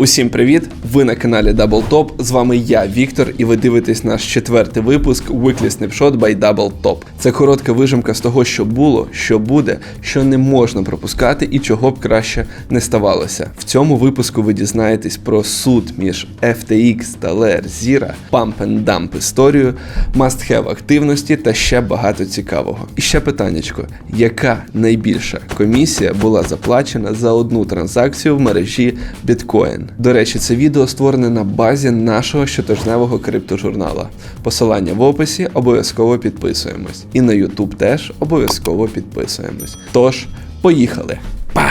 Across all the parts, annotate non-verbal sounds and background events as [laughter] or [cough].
Усім привіт! Ви на каналі Double Top. З вами я, Віктор, і ви дивитесь наш четвертий випуск Weekly Snapshot by Double Top. Це коротка вижимка з того, що було, що буде, що не можна пропускати і чого б краще не ставалося. В цьому випуску ви дізнаєтесь про суд між FTX та Layer Zero, Pump and Dump історію, must-have активності та ще багато цікавого. І ще питаннячко: яка найбільша комісія була заплачена за одну транзакцію в мережі Bitcoin? До речі, це відео створене на базі нашого щотижневого криптожурнала. Посилання в описі обов'язково підписуємось. І на YouTube теж обов'язково підписуємось. Тож, поїхали! Па!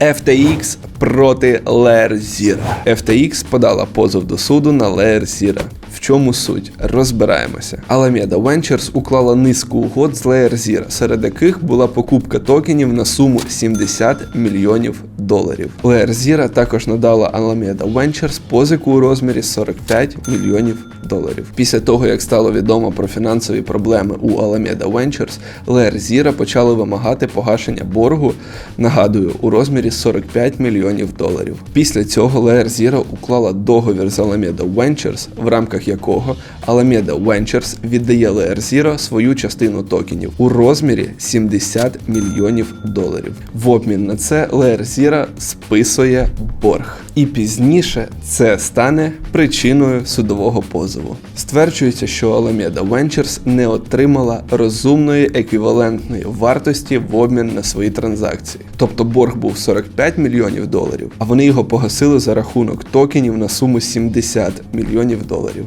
FTX проти Layer Zero. FTX подала позов до суду на Layer Zero. В чому суть? Розбираємося. Alameda Ventures уклала низку угод з Layer Zero, серед яких була покупка токенів на суму 70 мільйонів доларів. Layer Zero також надала Alameda Ventures позику у розмірі 45 мільйонів доларів. Після того, як стало відомо про фінансові проблеми у Alameda Ventures, Layer Zero почали вимагати погашення боргу, нагадую, у розмірі 45 мільйонів доларів. Після цього Layer Zero уклала договір з Alameda Ventures, в рамках якого Alameda Ventures віддає Layer Zero свою частину токенів у розмірі 70 мільйонів доларів. В обмін на це Layer Zero списує борг. І пізніше це стане причиною судового позову. Стверджується, що Alameda Ventures не отримала розумної еквівалентної вартості в обмін на свої транзакції. Тобто борг був 45 мільйонів доларів, а вони його погасили за рахунок токенів на суму 70 мільйонів доларів.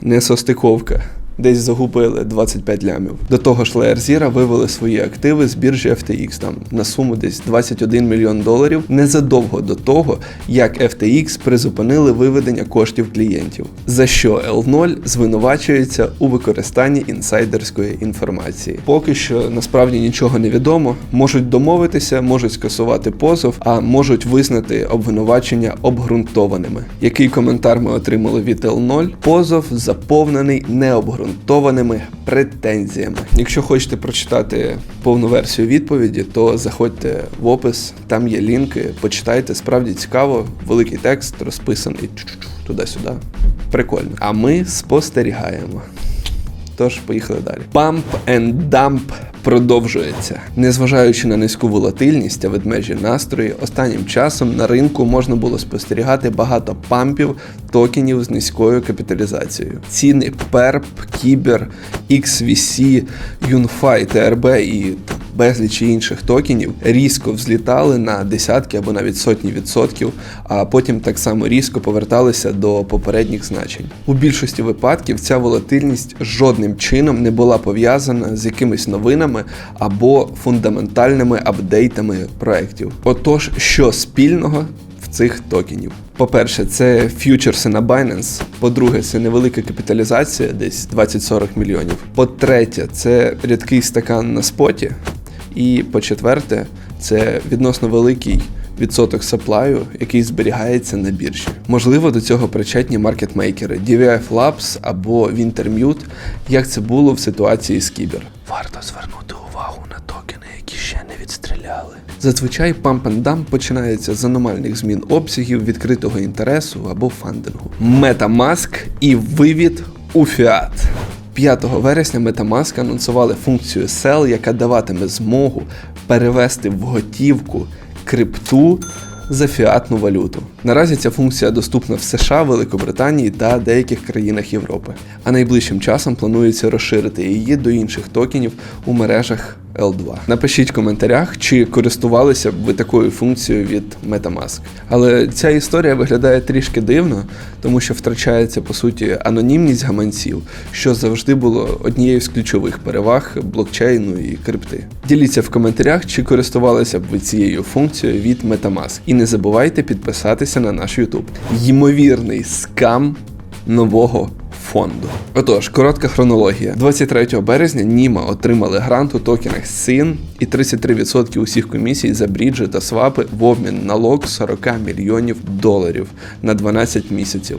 Несостиковка. Десь загубили 25 лямів. До того ж, Layer вивели свої активи з біржі FTX там на суму десь 21 мільйон доларів незадовго до того, як FTX призупинили виведення коштів клієнтів, за що L0 звинувачується у використанні інсайдерської інформації. Поки що насправді нічого не відомо. Можуть домовитися, можуть скасувати позов, а можуть визнати обвинувачення обґрунтованими. Який коментар ми отримали від L0? Позов заповнений необґрунтованими претензіями. Якщо хочете прочитати повну версію відповіді, то заходьте в опис, там є лінки, почитайте, справді цікаво, великий текст розписаний туди-сюди. Прикольно. А ми спостерігаємо. Тож, поїхали далі. Pump and Dump продовжується. Незважаючи на низьку волатильність та ведмежі настрої, останнім часом на ринку можна було спостерігати багато пампів токенів з низькою капіталізацією. Ціни PERP, Кібер, XVC, Юнфай, ТРБ і безліч інших токенів різко взлітали на десятки або навіть сотні відсотків, а потім так само різко поверталися до попередніх значень. У більшості випадків ця волатильність жодним чином не була пов'язана з якимись новинами або фундаментальними апдейтами проєктів. Отож, що спільного в цих токенів? По-перше, це фьючерси на Binance. По-друге, це невелика капіталізація, десь 20-40 мільйонів. По-третє, це рідкий стакан на споті. І по-четверте, це відносно великий відсоток саплаю, який зберігається на біржі. Можливо, до цього причетні маркетмейкери DVF Labs або Wintermute, як це було в ситуації з Кібер. Варто звернути увагу на токени, які ще не відстріляли. Зазвичай Pump and Dump починається з аномальних змін обсягів, відкритого інтересу або фандингу. MetaMask і вивід у фіат. 5 вересня Metamask анонсували функцію Sell, яка даватиме змогу перевести в готівку крипту за фіатну валюту. Наразі ця функція доступна в США, Великобританії та деяких країнах Європи. А найближчим часом планується розширити її до інших токенів у мережах L2. Напишіть в коментарях, чи користувалися б ви такою функцією від Metamask. Але ця історія виглядає трішки дивно, тому що втрачається по суті анонімність гаманців, що завжди було однією з ключових переваг блокчейну і крипти. Діліться в коментарях, чи користувалися б ви цією функцією від Metamask. І не забувайте підписатися на наш YouTube. Ймовірний скам нового фонду. Отож, коротка хронологія. 23 березня Німа отримали грант у токенах SIN і 33% усіх комісій за бріджі та свапи в обмін на лог 40 мільйонів доларів на 12 місяців.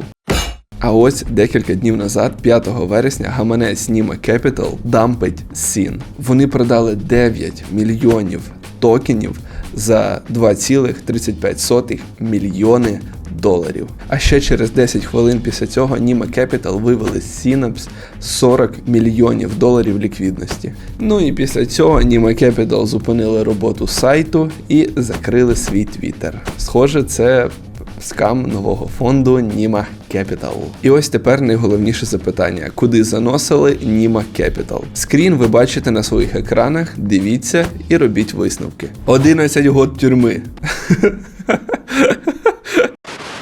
А ось декілька днів назад, 5 вересня, гаманець Німа Capital дампить сін. Вони продали 9 мільйонів токенів за 2,35 мільйони доларів. А ще через 10 хвилин після цього Німа Capital вивели з Synapse 40 мільйонів доларів ліквідності. Ну і після цього Німа Capital зупинили роботу сайту і закрили свій твіттер. Схоже, це скам нового фонду Німа Capital. І ось тепер найголовніше запитання: куди заносили Німа Capital? Скрін ви бачите на своїх екранах, дивіться і робіть висновки. 11 год тюрми. [laughs]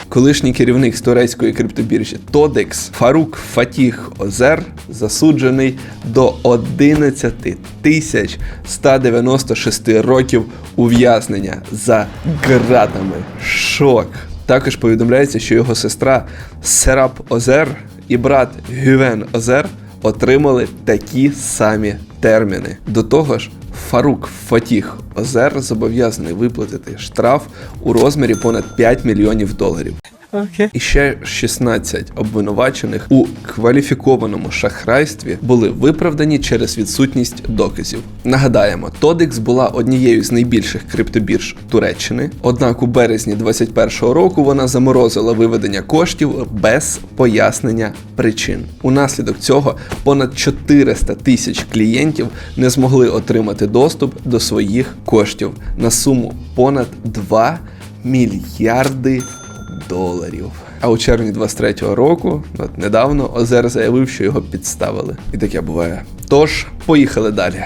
Колишній керівник з турецької криптобіржі Тодекс Фарук Фатіх Озер засуджений до 11 тисяч 196 років ув'язнення за ґратами. Шок. Також повідомляється, що його сестра Серап Озер і брат Гювен Озер отримали такі самі терміни. До того ж, Фарук Фатіх Озер зобов'язаний виплатити штраф у розмірі понад 5 мільйонів доларів. Okay. І ще 16 обвинувачених у кваліфікованому шахрайстві були виправдані через відсутність доказів. Нагадаємо, Тодекс була однією з найбільших криптобірж Туреччини. Однак у березні 2021 року вона заморозила виведення коштів без пояснення причин. Унаслідок цього понад 400 тисяч клієнтів не змогли отримати доступ до своїх коштів на суму понад 2 мільярди доларів. А у червні 23-го року, от недавно, Озер заявив, що його підставили. І таке буває. Тож, поїхали далі.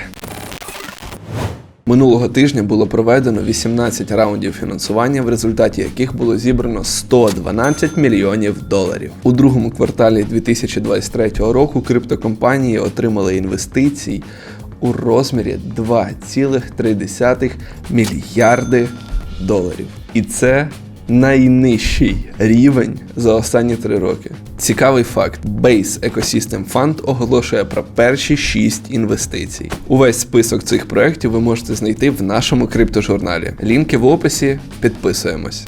Минулого тижня було проведено 18 раундів фінансування, в результаті яких було зібрано 112 мільйонів доларів. У другому кварталі 2023 року криптокомпанії отримали інвестицій у розмірі 2,3 мільярди доларів. І це найнижчий рівень за останні три роки. Цікавий факт: Base Ecosystem Fund оголошує про перші шість інвестицій. Увесь список цих проєктів ви можете знайти в нашому криптожурналі. Лінки в описі. Підписуємось.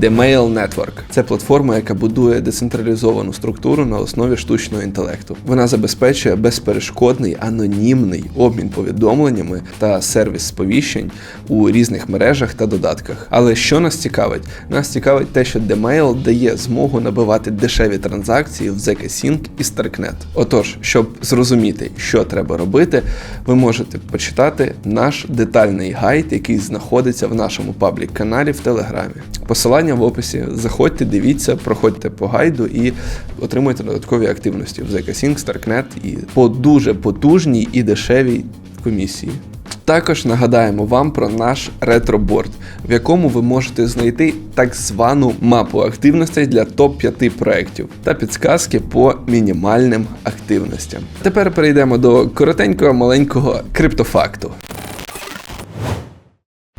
The Mail Network – це платформа, яка будує децентралізовану структуру на основі штучного інтелекту. Вона забезпечує безперешкодний анонімний обмін повідомленнями та сервіс сповіщень у різних мережах та додатках. Але що нас цікавить? Нас цікавить те, що The Mail дає змогу набивати дешеві транзакції в ZK-Sync і Starknet. Отож, щоб зрозуміти, що треба робити, ви можете почитати наш детальний гайд, який знаходиться в нашому паблік-каналі в Телеграмі. Посилання в описі. Заходьте, дивіться, проходьте по гайду і отримуйте додаткові активності в ZK-Sync, Starknet і по дуже потужній і дешевій комісії. Також нагадаємо вам про наш ретроборд, в якому ви можете знайти так звану мапу активностей для топ-5 проєктів та підсказки по мінімальним активностям. Тепер перейдемо до коротенького маленького криптофакту.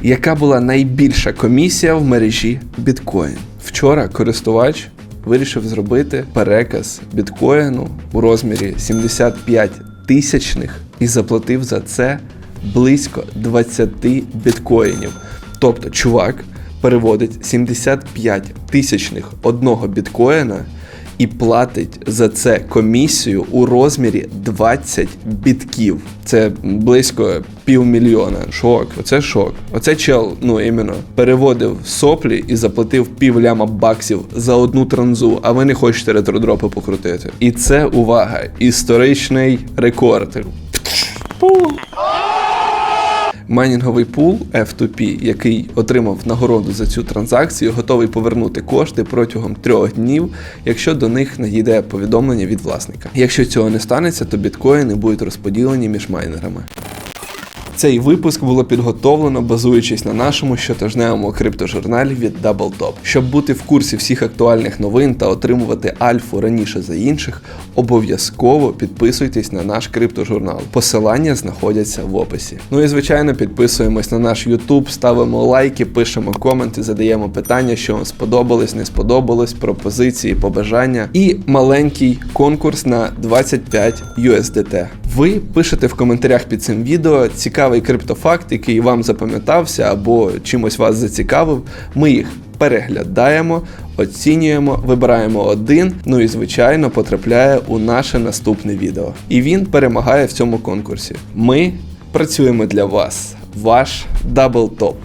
Яка була найбільша комісія в мережі біткоін? Вчора користувач вирішив зробити переказ біткоїну у розмірі 75 тисячних і заплатив за це близько 20 біткоїнів. Тобто, чувак переводить 75 тисячних одного біткоїна і платить за це комісію у розмірі 20 бітків. Це близько півмільйона. Шок. Оце шок. Оце чел, ну іменно, переводив соплі і заплатив пів ляма баксів за одну транзу, а ви не хочете ретродропи покрутити. І це увага, історичний рекорд. Майнінговий пул F2P, який отримав нагороду за цю транзакцію, готовий повернути кошти протягом трьох днів, якщо до них надійде повідомлення від власника. Якщо цього не станеться, то біткоїни будуть розподілені між майнерами. Цей випуск було підготовлено, базуючись на нашому щотижневому криптожурналі від DoubleTop. Щоб бути в курсі всіх актуальних новин та отримувати альфу раніше за інших, обов'язково підписуйтесь на наш криптожурнал. Посилання знаходяться в описі. Ну і звичайно, підписуємось на наш YouTube, ставимо лайки, пишемо коменти, задаємо питання, що вам сподобалось, не сподобалось, пропозиції, побажання і маленький конкурс на 25 USDT. Ви пишете в коментарях під цим відео цікавий криптофакт, який вам запам'ятався або чимось вас зацікавив. Ми їх переглядаємо, оцінюємо, вибираємо один, ну і звичайно потрапляє у наше наступне відео. І він перемагає в цьому конкурсі. Ми працюємо для вас. Ваш даблтоп.